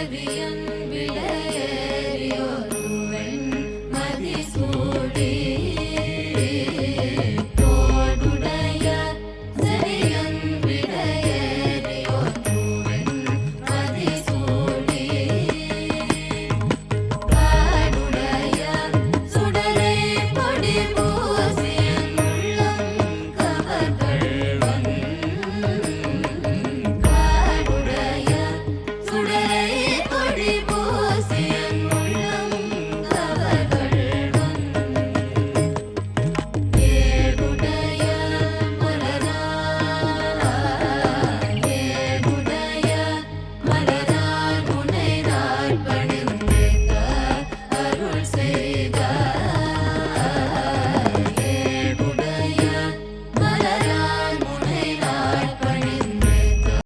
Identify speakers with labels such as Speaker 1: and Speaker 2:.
Speaker 1: பிறவியன் விளைய